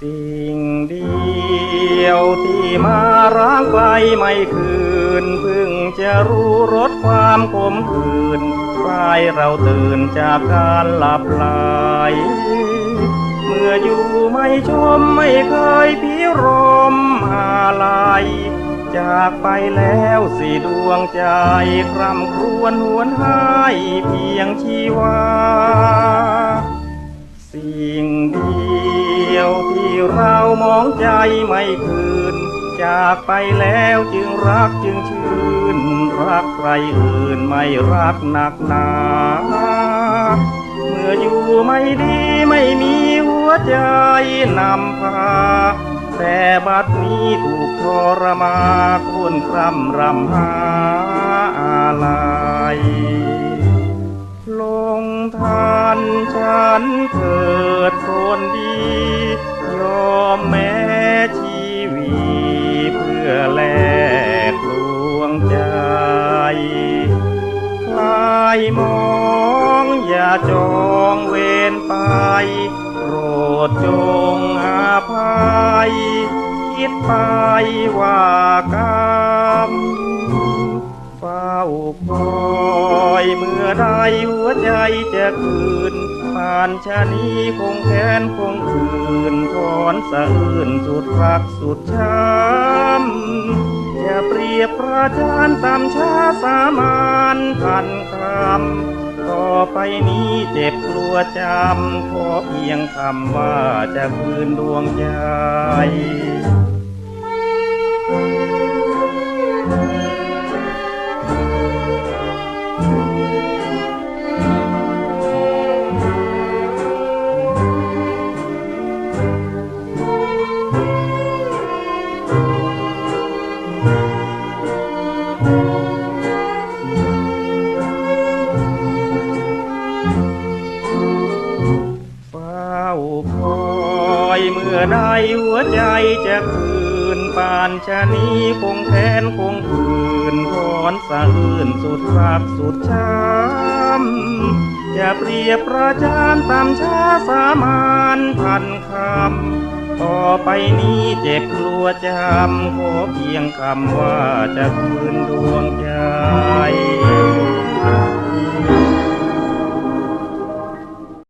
สิ่งเดียวที่มาร้างไกลไม่คืนเพิ่งจะรู้รสความขมขื่นคลายเราตื่นจากการหลับไหลเมื่ออยู่ไม่ชมไม่เคยพิรมอะไรจากไปแล้วสิดวงใจ คร่ำครวญหวนหายเพียงชีวา สิ่งเดียวที่เรามองใจไม่คืน จากไปแล้วจึงรักจึงชื่น รักใครอื่นไม่รักหนักหนา เมื่ออยู่ไม่ดีไม่มีหัวใจนำพา แต่บัดนี้ถูกทรมาควรคร่ำรำหา นเถิดคนดี ยอมแม้ชีวีเพื่อแลกลวงใจ คลายมองอย่าจองเวรไป โปรดจงอาภัย คิดไปว่ากรรมเฝ้าคอย เมื่อใดหัวใจจะคืนผ่านชานีคงแค้นคงคืนถอนสะอื้นสุดรักสุดช้ำอย่าเปรียบประจานตามชาสามานพันคำต่อไปนี้เจ็บกลัวจำขอเพียงคำว่าจะคืนดวงใจ อยเมื่อใดหัวใจจะคืนปานชะนี้คงแค้นคงคืนถอนสะอื้นสุดรักสุดช้ำอย่าเปรียบประจานตามชาสามานพันคำ ต่อไปนี้เจ็บกลัวจำขอเพียงคำว่าจะคืนดวงใจ